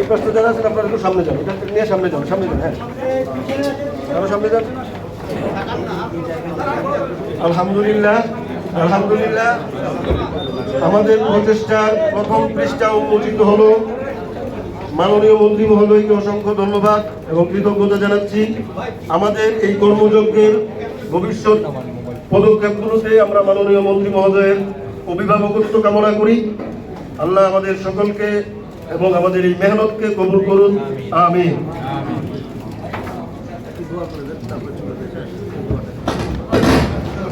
এই পাশটা যারা আছেন আপনারা একটু সামনে যান এটা নিয়ে সামনে যান সামনে যান হ্যাঁ। আরও সামনে যান। আলহামদুলিল্লাহ আলহামদুলিল্লাহ। আমাদের প্রচেষ্টার প্রথম পৃষ্ঠা উন্মোচিত হলো। মাননীয় মন্ত্রী মহোদয়কে অসংখ্য ধন্যবাদ এবং কৃতজ্ঞতা জানাচ্ছি। আমাদের এই কর্মযজ্ঞের ভবিষ্যৎ পদক্ষেপগুলোতে আমরা মাননীয় মন্ত্রী মহোদয়ের অভিভাবকত্ব কামনা করি। আল্লাহ আমাদের সকলকে এবং আমাদের এই মেহনতকে কবুল করুন আমিন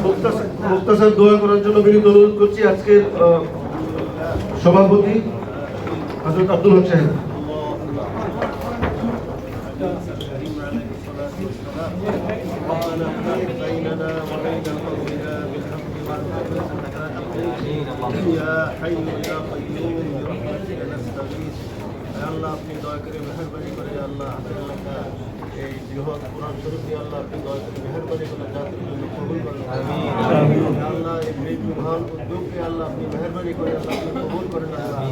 মুক্তাসা- মুক্তাসার দোয়া করার জন্য বিনীত অনুরোধ করছি আজকের আহ, সভাপতি হজরত আব্দুল হক সাহেব ربنا افتح بيننا وبين قومنا بالحق والعدل يا حي يا قيوم برحمتك نستغيث يا الله আপনি দয়া করে মেহরবানি করে ইয়া আল্লাহ হাতের লেখা এই বৃহৎ কোরআন শরীফ ইয়া আল্লাহ আপনি দয়া করে মেহরবানি করে জাতির জন্য কবুল করেন ইয়া আল্লাহ এই এই মহান উদ্যোগকে আল্লাহ আপনি মেহরবানি করে আল্লাহ আপনি কবুল করেন আল্লাহ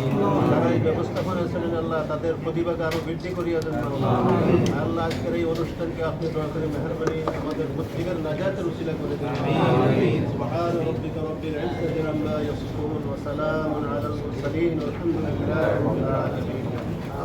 যারা এই ব্যবস্থা করেছিলেন আল্লাহ তাদের প্রতিভাকে আরো বৃদ্ধি করিয়া দেন আল্লাহ আল্লাহ আজকের এই অনুষ্ঠানকে আপনি দয়া করে মেহরবানি আমাদের প্রত্যেকের নাজাতের উসিলা করে দিন سبحان ربك رب العزة عما يصفون وسلام على المرسلين والحمد لله رب العالمين